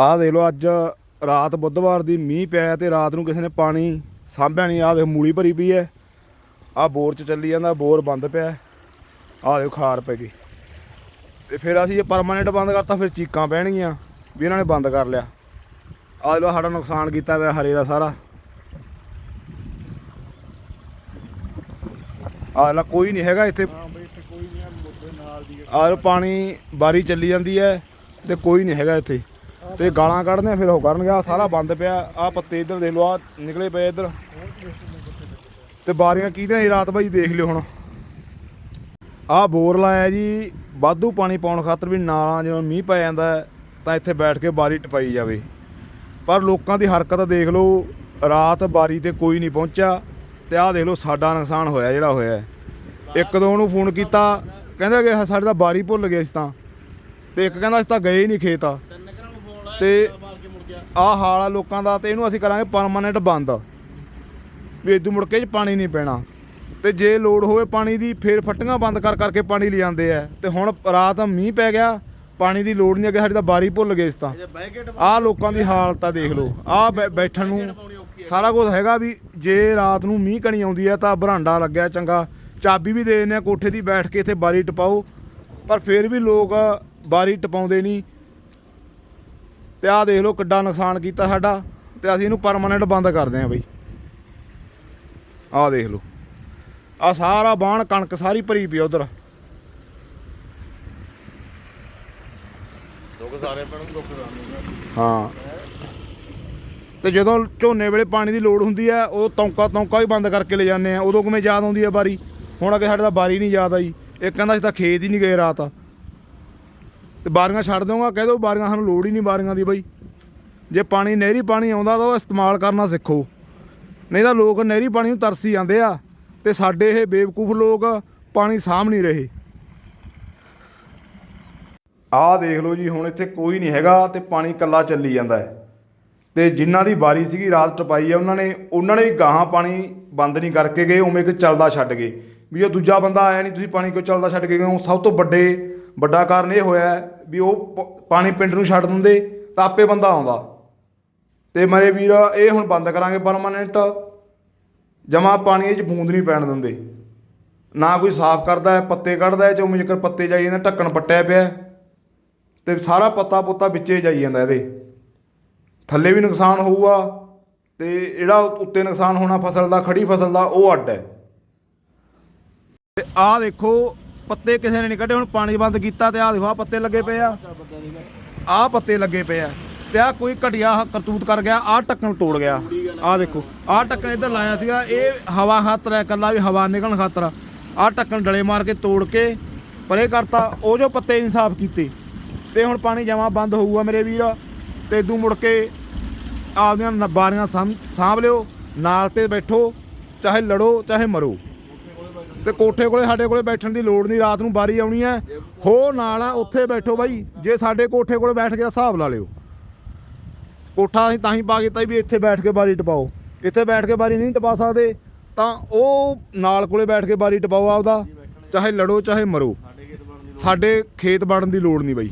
ਆਹ ਦੇਖ ਲਓ ਅੱਜ ਰਾਤ ਬੁੱਧਵਾਰ ਦੀ ਮੀਂਹ ਪਿਆ ਤੇ ਰਾਤ ਨੂੰ ਕਿਸੇ ਨੇ ਪਾਣੀ ਸਾਂਭਿਆ ਨਹੀਂ। ਆਹ ਦੇਖ ਮੂਲੀ ਭਰੀ ਪਈ ਐ। ਆਹ ਬੋਰ ਚ ਚੱਲੀ ਜਾਂਦਾ ਬੋਰ ਬੰਦ ਪਿਆ ਆਹ ਦੇਖੋ ਖਾਰ ਪੈ ਗਈ। ਤੇ ਫਿਰ ਅਸੀਂ ਜੇ ਪਰਮਾਨੈਂਟ ਬੰਦ ਕਰਤਾ ਫਿਰ ਚੀਕਾਂ ਪੈਣਗੀਆਂ ਵੀ ਇਹਨਾਂ ਨੇ ਬੰਦ ਕਰ ਲਿਆ। ਆਹ ਲਓ ਸਾਡਾ ਨੁਕਸਾਨ ਕੀਤਾ ਹੋਇਆ ਹਰੇ ਦਾ ਸਾਰਾ। ਆਹ ਲਾ ਕੋਈ ਨਹੀਂ ਹੈਗਾ ਇੱਥੇ। ਹਾਂ ਬਈ ਇੱਥੇ ਕੋਈ ਨਹੀਂ ਆ ਮੁੱਦੇ ਨਾਲ ਦੀ ਆਹ ਲਓ ਪਾਣੀ ਬਾਰੀ ਚੱਲੀ ਜਾਂਦੀ ਹੈ ਤੇ ਕੋਈ ਨਹੀਂ ਹੈਗਾ ਇੱਥੇ। ਤੇ ਗਾਲਾਂ ਕੱਢਦੇ ਆ, ਫਿਰ ਉਹ ਕਰਨਗੇ। ਆਹ ਸਾਰਾ ਬੰਦ ਪਿਆ। ਆਹ ਪੱਤੇ ਇੱਧਰ ਦੇਖ ਲਓ ਆ ਨਿਕਲੇ ਪਏ ਇੱਧਰ। ਤੇ ਬਾਰੀਆਂ ਕਿਹਦੇ ਸੀ ਰਾਤ ਬਾਈ ਦੇਖ ਲਿਓ ਹੁਣ। ਆਹ ਬੋਰ ਲਾਇਆ ਜੀ ਵਾਧੂ ਪਾਣੀ ਪਾਉਣ ਖਾਤਰ ਵੀ ਨਾਲਾਂ ਜਦੋਂ ਮੀਂਹ ਪੈ ਜਾਂਦਾ ਹੈ, ਤਾਂ ਇੱਥੇ ਬੈਠ ਕੇ ਬਾਰੀ ਟਪਾਈ ਜਾਵੇ। ਪਰ ਲੋਕਾਂ ਦੀ ਹਰਕਤ ਦੇਖ ਲਓ ਰਾਤ ਬਾਰੀ ਤੇ ਕੋਈ ਨਹੀਂ ਪਹੁੰਚਿਆ। ਤੇ ਆਹ ਦੇਖ ਲਓ ਸਾਡਾ ਨੁਕਸਾਨ ਹੋਇਆ ਜਿਹੜਾ ਹੋਇਆ ਹੈ। ਇੱਕ ਦੋ ਨੂੰ ਫੋਨ ਕੀਤਾ ਕਹਿੰਦਾ ਕਿ ਸਾਡੇ ਤਾਂ ਬਾਰੀ ਭੁੱਲ ਗਏ ਅਸੀਂ ਤਾਂ। ਤੇ ਇੱਕ ਕਹਿੰਦਾ ਅਸੀਂ ਤਾਂ ਗਏ ਹੀ ਨਹੀਂ ਖੇਤ। ਤਿੰਨ ਤੇ ਆਹ ਹਾਲ ਆ ਲੋਕਾਂ ਦਾ ਤੇ ਇਹਨੂੰ ਅਸੀਂ ਕਰਾਂਗੇ ਪਰਮਾਨੈਂਟ ਬੰਦ। ਵੀ ਇਦੋਂ ਮੁੜ ਕੇ ਚ ਪਾਣੀ ਨਹੀਂ ਪੈਣਾ। ਤੇ ਜੇ ਲੋੜ ਹੋਵੇ ਪਾਣੀ ਦੀ ਫੇਰ ਫੱਟੀਆਂ ਬੰਦ ਕਰ ਕਰਕੇ ਪਾਣੀ ਲਿਆਉਂਦੇ ਆ। ਤੇ ਹੁਣ ਰਾਤ ਮੀਂਹ ਪੈ ਗਿਆ ਪਾਣੀ ਦੀ ਲੋੜ ਨਹੀਂ ਅੱਗੇ ਸਾਡੀ ਤਾਂ ਬਾਰੀ ਭੁੱਲ ਗਏ ਸੀ ਤਾਂ। ਆਹ ਲੋਕਾਂ ਦੀ ਹਾਲਤ ਆ ਦੇਖ ਲਓ। ਆਹ ਬੈਠਣ ਨੂੰ ਸਾਰਾ ਕੁਝ ਹੈਗਾ ਵੀ ਜੇ ਰਾਤ ਨੂੰ ਮੀਂਹ ਕਣੀ ਆਉਂਦੀ ਹੈ ਤਾਂ ਬਰਾਂਡਾ ਲੱਗਿਆ ਚੰਗਾ। ਚਾਬੀ ਵੀ ਦੇ ਦਿੰਦੇ ਆ ਕੋਠੇ ਦੀ ਬੈਠ ਕੇ ਇੱਥੇ ਬਾਰੀ ਟਪਾਓ। ਪਰ ਫਿਰ ਵੀ ਲੋਕ ਬਾਰੀ ਟਪਾਉਂਦੇ ਨਹੀਂ। ਤੇ ਆਹ ਦੇਖ ਲਓ ਕਿੱਡਾ ਨੁਕਸਾਨ ਕੀਤਾ ਸਾਡਾ ਤੇ ਅਸੀਂ ਇਹਨੂੰ ਪਰਮਾਨੈਂਟ ਬੰਦ ਕਰਦੇ ਆਂ ਬਈ। ਆਹ ਦੇਖ ਲਓ। ਆ ਸਾਰਾ ਬਾਣ ਕਣਕ ਸਾਰੀ ਭਰੀ ਪਈ ਉਧਰ। ਹਾਂ। ਤੇ ਜਦੋਂ ਝੋਨੇ ਵੇਲੇ ਪਾਣੀ ਦੀ ਲੋੜ ਹੁੰਦੀ ਹੈ ਉਹ ਤੌਂਕਾ ਤੌਂਕਾ ਵੀ ਬੰਦ ਕਰਕੇ ਲੈ ਜਾਂਦੇ ਆ। ਉਦੋਂ ਕਿਵੇਂ ਯਾਦ ਆਉਂਦੀ ਹੈ ਬਾਰੀ? ਹੁਣ ਅੱਗੇ ਸਾਡੇ ਤਾਂ ਬਾਰੀ ਨਹੀਂ ਯਾਦ ਆਈ। ਇਹ ਕਹਿੰਦਾ ਅਸੀਂ ਤਾਂ ਖੇਤ ਹੀ ਨਹੀਂ ਗਏ ਰਾਤ। ਤੇ ਬਾਰੀਆਂ ਛੱਡ ਦਊਂਗਾ ਕਹਿ ਦੋ ਬਾਰੀਆਂ ਸਾਨੂੰ ਲੋੜ ਹੀ ਨਹੀਂ ਬਾਰੀਆਂ ਦੀ ਬਾਈ। ਜੇ ਪਾਣੀ, ਨਹਿਰੀ ਪਾਣੀ ਆਉਂਦਾ ਤਾਂ ਉਹ ਇਸਤੇਮਾਲ ਕਰਨਾ ਸਿੱਖੋ। ਨਹੀਂ ਤਾਂ ਲੋਕ ਨਹਿਰੀ ਪਾਣੀ ਨੂੰ ਤਰਸੀ ਜਾਂਦੇ ਆ ਤੇ ਸਾਡੇ ਇਹ ਬੇਵਕੂਫ ਲੋਕ ਪਾਣੀ ਸਾਂਭ ਨਹੀਂ ਰਹੇ। ਆਹ ਦੇਖ ਲਓ ਜੀ, ਹੁਣ ਇੱਥੇ ਕੋਈ ਨਹੀਂ ਹੈਗਾ ਤੇ ਪਾਣੀ ਕੱਲਾ ਚੱਲੀ ਜਾਂਦਾ ਹੈ। ਤੇ ਜਿਨ੍ਹਾਂ ਦੀ ਵਾਰੀ ਸੀਗੀ, ਰਾਤ ਟਪਾਈ ਹੈ ਉਹਨਾਂ ਨੇ ਉਹਨਾਂ ਨੇ ਵੀ ਗਾਹਾਂ ਪਾਣੀ ਬੰਦ ਨਹੀਂ ਕਰਕੇ ਗਏ, ਉਵੇਂ ਕਿ ਚੱਲਦਾ ਛੱਡ ਗਏ। ਵੀ ਉਹ ਦੂਜਾ ਬੰਦਾ ਆਇਆ ਨਹੀਂ, ਤੁਸੀਂ ਪਾਣੀ ਕਿਉਂ ਚੱਲਦਾ ਛੱਡ ਕੇ ਗਏ ਹੋ? ਸਭ ਤੋਂ ਵੱਡੇ ਵੱਡਾ ਕਾਰਨ ਇਹ ਹੋਇਆ ਵੀ ਉਹ ਪ- ਪਾਣੀ ਪਿੰਡ ਨੂੰ ਛੱਡ ਦਿੰਦੇ, ਤਾਂ ਆਪੇ ਬੰਦਾ ਆਉਂਦਾ। ਤੇ ਮੇਰੇ ਵੀਰ, ਇਹ ਹੁਣ ਬੰਦ ਕਰਾਂਗੇ ਪਰਮਾਨੈਂਟ ਜਮਾ ਪਾਣੀ ਇਹ ਚ ਬੂੰਦ ਨਹੀਂ ਪੈਣ ਦਿੰਦੇ। ਨਾ ਕੋਈ ਸਾਫ਼ ਕਰਦਾ ਹੈ, ਪੱਤੇ ਕੱਢਦਾ ਹੈ ਚੋਂ ਜੇਕਰ ਪੱਤੇ ਜਾਈ ਜਾਂਦੇ, ਢੱਕਣ ਪੱਟਿਆ ਪਿਆ ਹੈ। ਤੇ ਸਾਰਾ ਪੱਤਾ ਪੁੱਤਾ ਵਿੱਚੇ ਜਾਈ ਜਾਂਦਾ ਇਹਦੇ। ਥੱਲੇ ਵੀ ਨੁਕਸਾਨ ਹੋਊਗਾ, ਤੇ ਜਿਹੜਾ ਉੱਤੇ ਨੁਕਸਾਨ ਹੋਣਾ ਫਸਲ ਦਾ, ਖੜੀ ਫਸਲ ਦਾ, ਉਹ ਅੱਡ ਹੈ। ਤੇ ਆਹ ਦੇਖੋ ਪੱਤੇ ਕਿਸੇ ਨੇ ਨਹੀਂ ਕੱਢੇ, ਹੁਣ ਪਾਣੀ ਬੰਦ ਕੀਤਾ ਤੇ ਆਹ ਦੇਖੋ, ਆਹ ਪੱਤੇ ਲੱਗੇ ਪਏ ਆ। ਆਹ ਪੱਤੇ ਲੱਗੇ ਪਏ ਆ ਤੇ ਆਹ ਕੋਈ ਘਟਿਆ ਕਰਤੂਤ ਕਰ ਗਿਆ, ਆਹ ਢੱਕਣ ਤੋੜ ਗਿਆ। ਆਹ ਦੇਖੋ, ਆਹ ਢੱਕਣ ਇੱਧਰ ਲਾਇਆ ਸੀਗਾ, ਇਹ ਹਵਾ ਖਾਤਰ ਹੈ, ਇਕੱਲਾ ਵੀ ਹਵਾ ਨਿਕਲਣ ਖਾਤਰ। ਆਹ ਢੱਕਣ ਡਲੇ ਮਾਰ ਕੇ ਤੋੜ ਕੇ ਪਰੇ ਕਰਤਾ, ਉਹ ਜੋ ਪੱਤੇ ਇਨਸਾਫ ਕੀਤੇ। ਤੇ ਹੁਣ ਪਾਣੀ ਜਮਾ ਬੰਦ ਹੋਊਗਾ ਮੇਰੇ ਵੀਰ, ਤੇ ਇਦੋਂ ਮੁੜ ਕੇ ਆਪਦੀਆਂ ਬਾਰੀਆਂ ਸਾਂਭ ਸਾਂਭ ਲਿਓ, ਨਾਲ ਤੇ ਬੈਠੋ, ਚਾਹੇ ਲੜੋ, ਚਾਹੇ ਮਰੋ। ਤੇ ਕੋਠੇ ਕੋਲੇ ਸਾਡੇ ਕੋਲੇ ਬੈਠਣ ਦੀ ਲੋੜ ਨਹੀਂ, ਰਾਤ ਨੂੰ ਬਾਰੀ ਆਉਣੀ ਹੈ। ਹੋ ਨਾਲ ਆ, ਉੱਥੇ ਬੈਠੋ ਬਾਈ, ਜੇ ਸਾਡੇ ਕੋਠੇ ਕੋਲੇ ਬੈਠ ਕੇ ਹਿਸਾਬ ਲਾ ਲਿਓ। ਕੋਠਾ ਅਸੀਂ ਤਾਂ ਹੀ ਪਾ ਕੀਤਾ ਵੀ ਇੱਥੇ ਬੈਠ ਕੇ ਬਾਰੀ ਟਪਾਓ। ਇੱਥੇ ਬੈਠ ਕੇ ਬਾਰੀ ਨਹੀਂ ਟਪਾ ਸਕਦੇ, ਤਾਂ ਉਹ ਨਾਲ ਕੋਲੇ ਬੈਠ ਕੇ ਬਾਰੀ ਟਪਾਓ ਆਪਦਾ, ਚਾਹੇ ਲੜੋ ਚਾਹੇ ਮਰੋ। ਸਾਡੇ ਖੇਤ ਵੜਨ ਦੀ ਲੋੜ ਨਹੀਂ ਬਾਈ।